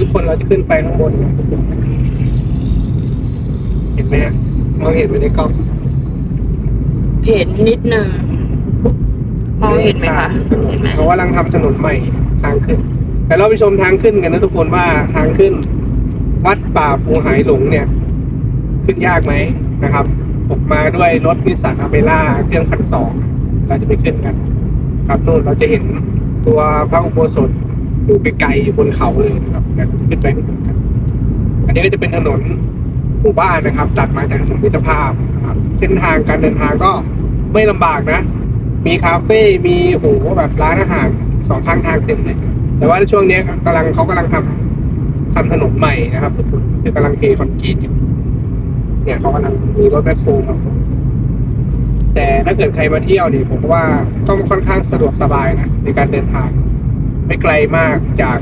ทุกคนเราจะขึ้นไปข้างบนนะทุกคนเห็นไหมฮะมองเห็นไหมในกล้องเห็นนิดนึงมองเห็นไหมคะเห็นไหมเขากำลังทำถนนใหม่ทางขึ้น แต่เราไปชมทางขึ้นกันนะทุกคนว่าทางขึ้น วัดป่าภูหายหลงเนี่ย ขึ้นยากไหมนะครับผมมาด้วยรถนิสสันอเมร่าเครื่องพันสองเราจะไปขึ้นกัน ครับนู่นเราจะเห็นตัวพระอุโบสถอยู่ไกลๆอยู่บนเขาเลยนะครับ เดี๋ยวเราจะขึ้นไปข้างบนกัน อันนี้ก็จะเป็นถนนหมู่บ้านนะครับ ตัดมาจากถนนมิตรภาพนะครับ เส้นทางการเดินทางก็ไม่ลำบากนะ มีคาเฟ่มีโหแบบร้านอาหารสองข้างทางเต็มเลย แต่ว่าในช่วงนี้กำลังเขากำลังทำทำถนนใหม่นะครับคือกำลังเทคอนกรีตอยู่เนี่ยเขากำลังมีรถแบ็คโฮลมาแต่ถ้าเกิดใครมาเที่ยวเนี่ยผมว่าก็ค่อนข้างสะดวกสบายนะในการเดินทาง ไม่ไกลมากจาก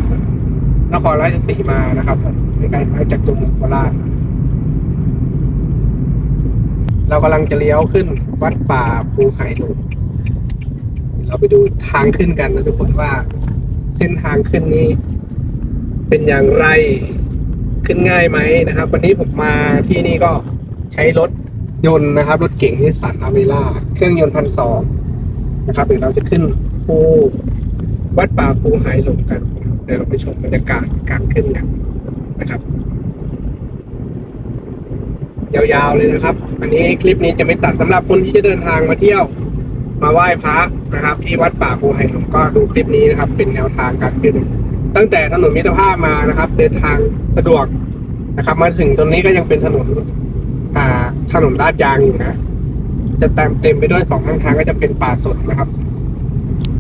นครราชสีมานะครับผมไม่ไกลมากจากตัวเมืองโคราชเรากำลังจะเลี้ยวขึ้นวัดป่าภูไหหลงเราไปดูทางขึ้นกันนะทุกคนว่า เส้นทางขึ้นนี้ เป็นอย่างไรขึ้นง่ายไหมนะครับ วันนี้ผมมาที่นี่ก็ใช้รถยนต์นะครับ รถเก่งนิสสันอเมร่าเครื่องยนต์พันสองนะครับเดี๋ยวเราจะขึ้นภูวัดป่าภูไหหลงกัน เดี๋ยวเราไปชมบรรยากาศการขึ้นกันนะครับ ยาวๆเลยนะครับ อันนี้คลิปนี้จะไม่ตัดสำหรับคนที่จะเดินทางมาเที่ยว มาไหว้พระนะครับ ที่วัดป่าภูไหหลงก็ดูคลิปนี้นะครับ เป็นแนวทางการขึ้น ตั้งแต่ถนนมิตรภาพมานะครับ เดินทางสะดวกนะครับ มาถึงตรงนี้ก็ยังเป็นถนนอ่าถนนลาดยางอยู่นะจะเต็มเต็มไปด้วยสองข้างทางก็จะเป็นป่าสดนะครับ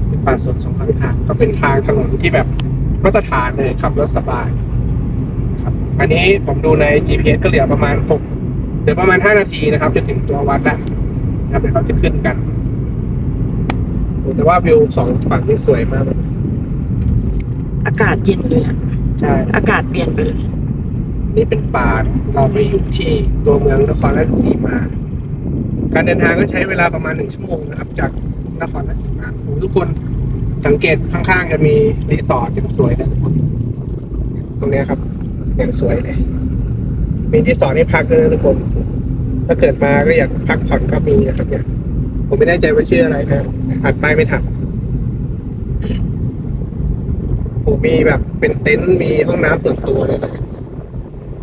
เป็นป่าสดสองข้างทาง ก็เป็นทางถนนที่แบบ มาตรฐานเลยขับรถสบายครับอันนี้ผมดูใน GPS ก็เหลือประมาณหกเหลือประมาณห้านาทีนะครับ จะถึงตัววัดแล้วนะครับเดี๋ยวเราจะขึ้นกันโอ้แต่ว่าวิวสองฝั่งนี่สวยมากเลยอากาศเย็นเลยอะใช่ อากาศเปลี่ยนไปเลย นี่เป็นป่าเราไปอยู่ที่ตัวเมืองนครราชสีมา การเดินทางก็ใช้เวลาประมาณหนึ่งชั่วโมงนะครับ จากนครราชสีมาโอ้โหทุกคน สังเกตข้างๆจะมีรีสอร์ทอย่างสวยนะคนตรงนี้ครับอย่างสวยเลยมีรีสอร์ทให้พักด้วยนะทุกคนถ้าเกิดมาก็อยากพักผ่อนก็มีนะครับเนี่ย ผมไม่แน่ใจว่าชื่ออะไรนะอ่านป้ายไม่ทันผมมีแบบเป็นเต็นท์มีห้องน้ำส่วนตัวเลยนะ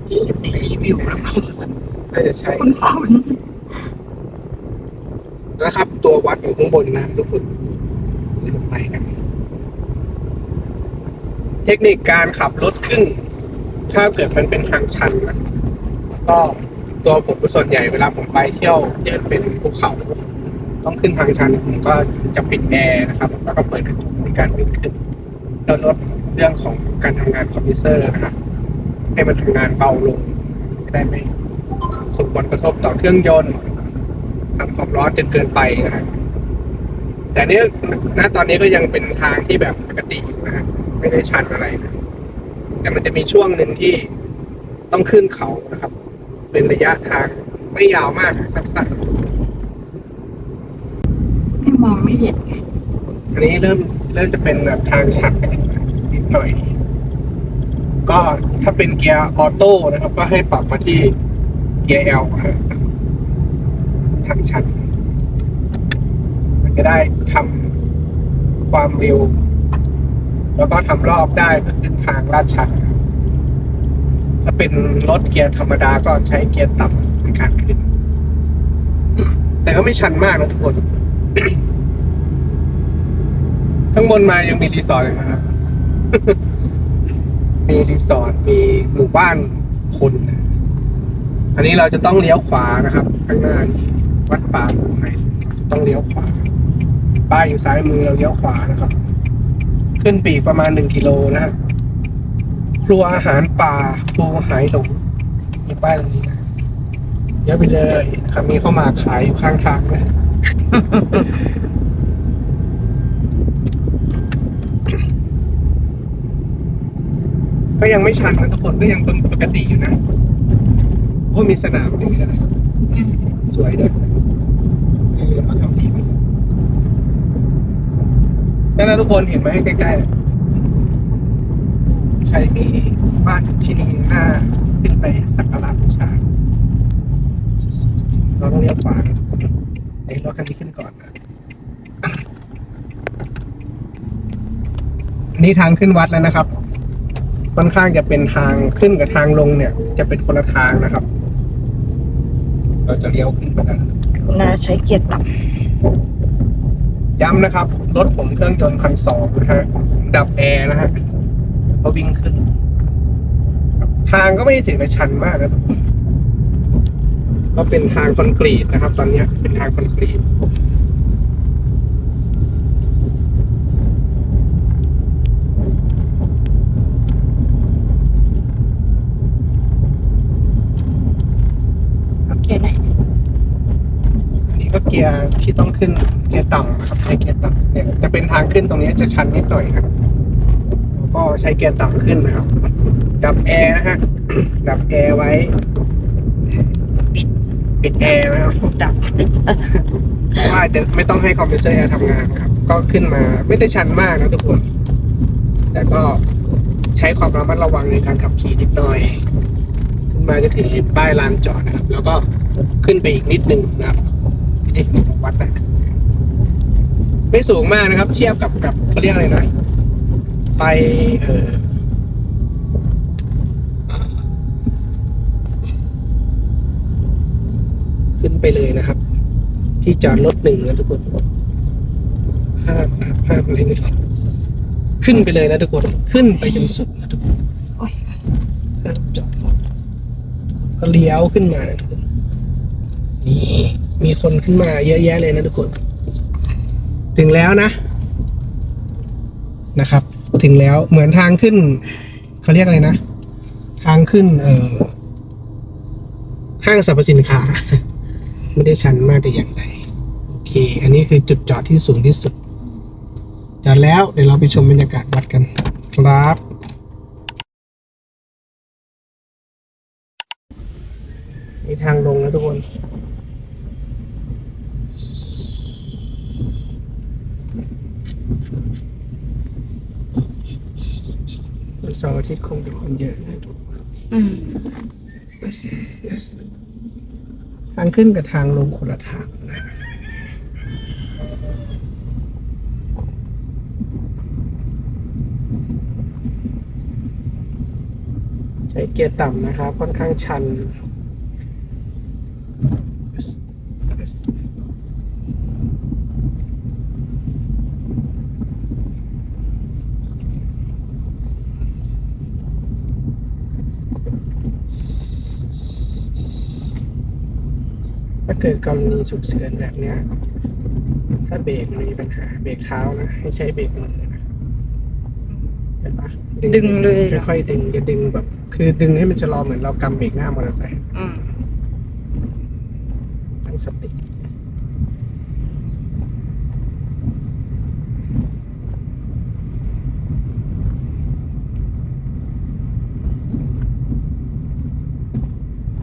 ที่อยู่ในรีวิวแล้วก็น่าจะใช่คุณพ่อนะครับ ตัววัดอยู่ข้างบนนะทุกคน เดินไปกัน เทคนิคการขับรถขึ้น ถ้าเกิดมันเป็นทางชันนะก็ตัวผมส่วนใหญ่เวลาผมไปเที่ยวที่มันเป็นภูเขา ต้องขึ้นทางชันผมก็จะปิดแอร์นะครับ แล้วก็เปิดกระจกในการวิ่งขึ้นแล้วลดเรื่องของการทำงานคอมพิวเตอร์นะครับให้มันทำงานเบาลงจะได้ไม่ส่งผลกระทบต่อเครื่องยนต์ทำความร้อนจนเกินไปนะฮะ แต่เนี้ยณตอนนี้ก็ยังเป็นทางที่แบบปกติอยู่นะฮะไม่ได้ชันอะไรนะแต่มันจะมีช่วงหนึ่งที่ต้องขึ้นเขานะครับ เป็นระยะทางไม่ยาวมากสั้นไม่มองไม่เห็นไงๆอันนี้เริ่มเริ่มจะเป็นแบบทางชันขึ้นนิดหน่อย ก็ถ้าเป็นเกียร์ออโต้นะครับ ก็ให้ปรับมาที่เกียร์ L นะฮะทางชันมัน จะได้ทำความเร็ว แล้วก็ทำรอบได้เพื่อขึ้นทางลาดชันถ้าเป็นรถเกียร์ธรรมดาก็ใช้เกียร์ต่ำในการขึ้น แต่ก็ไม่ชันมากนะทุกคน ข้างบนมายังมีรีสอร์ทเลยนะครับ มีรีสอร์ทมีหมู่บ้านคนนะอันนี้เราจะต้องเลี้ยวขวานะครับ ข้างหน้านี้ วัดป่าภูไหต้องเลี้ยวขวา ป้ายอยู่ซ้ายมือเราเลี้ยวขวานะครับ ขึ้นปีกประมาณหนึ่งกิโลนะฮะครัวอาหารป่าภูหายหลงมีป้ายตรงนี้นะเดี๋ยวไปเลยครับมีเข้าวหมากขายอยู่ข้างทางนะก็ยังไม่ชันนะทุกคนก็ยังเป็นปกติอยู่นะโอ้มีสนามอย่างนี้นะสวยด้วยเออเขาทำดีมาก นั่นนะทุกคนเห็นไหมใกล้ๆ ใครมีบ้านที่นี่น่าขึ้นไปสักการะบูชา เราต้องเลี้ยวขวาไอ้รถคันนี้ขึ้นก่อนนะอันนี้ทางขึ้นวัดแล้วนะครับ ค่อนข้างจะเป็นทางขึ้นกับทางลงเนี่ย จะเป็นคนละทางนะครับ เราจะเลี้ยวขึ้นไปแล้วน่าใช้เกียร์ต่ำ ย้ำนะครับ รถผมเครื่องยนต์พันสองนะฮะดับแอร์นะฮะก็วิ่งขึ้น ทางก็ไม่ได้ถือว่าชันมากนะก็เป็นทางคอนกรีตนะครับ ตอนเนี้ยเป็นทางคอนกรีตำเอาเกียร์ไหน อันนี้ ก็เกียร์ที่ต้องขึ้นเกียร์ต่ำนะครับใช้เกียร์ต่ำเนี่ยจะเป็นทางขึ้นตรงนี้จะชันนิดหน่อยครับแล้วก็ใช้เกียร์ต่ำขึ้นนะครับ ดับแอร์นะฮะดับแอร์ไว้ ปิดปิดแอร์นะครับดับเพราะว่าจะไม่ต้องให้คอมเพรสเซอร์แอร์ทำงานนะครับ ก็ขึ้นมาไม่ได้ชันมากนะทุกคน แต่ก็ใช้ความระมัดระวังในการขับขี่นิดหน่อย ขึ้นมาจะถึงป้ายลานจอดนะครับ แล้วก็ขึ้นไปอีกนิดหนึ่งนะครับ นี่วัดนะไม่สูงมากนะครับ เทียบกับกับเขาเรียกอะไรนะไปเออขึ้นไปเลยนะครับ ที่จอดรถหนึ่งนะทุกคนภาพนะครับภาพอะไรนี่ขึ้นไปเลยนะทุกคนขึ้นไปจนสุดนะทุกคนโอ้ยห้ามจอดรถก็เลี้ยวขึ้นมานะทุกคนนี่ มีคนขึ้นมาเยอะแยะเลยนะทุกคน ถึงแล้วนะ นะครับ ถึงแล้วเหมือนทางขึ้นเขาเรียกอะไรนะ ทางขึ้น เอ่อห้างสรรพสินค้า ไม่ได้ชันมากแต่อย่างใดโอเค อันนี้คือจุดจอดที่สูงที่สุด จอดแล้วเดี๋ยวเราไปชมบรรยากาศวัดกัน ครับมีทางลงนะทุกคน วัน เสาร์อาทิตย์คงเป็นคนเยอะนะทุกคนอืม Yes, yes. ทางขึ้นกับทางลงคนละทางนะใช้เกียร์ต่ำนะครับ ค่อนข้างชัน Yes, yes. ถ้า เกิดกรณีฉุกเฉินแบบเนี้ยถ้าเบรกมันมีปัญหาเบรกเท้านะให้ใช้เบรกมือนะเห็นปะดึงเลยเหรอค่อยๆดึงอย่าดึงแบบ คือดึงให้มันชะลอเหมือนเรากำเบรกหน้ามอเตอร์ไซค์อืมตั้งสติ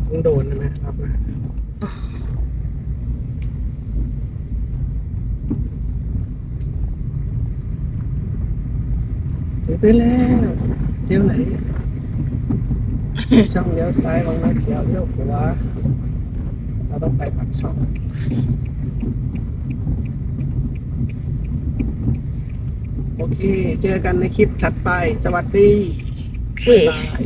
ต้องโดนใช่ไหมครับนะ ไปแล้วเลี้ยวไหน ช่องเลี้ยวซ้ายของน้าเขียวเลี้ยวขวาเราต้องไปปากช่องโอเค เจอกันในคลิปถัดไป สวัสดีคบ๊ายบาย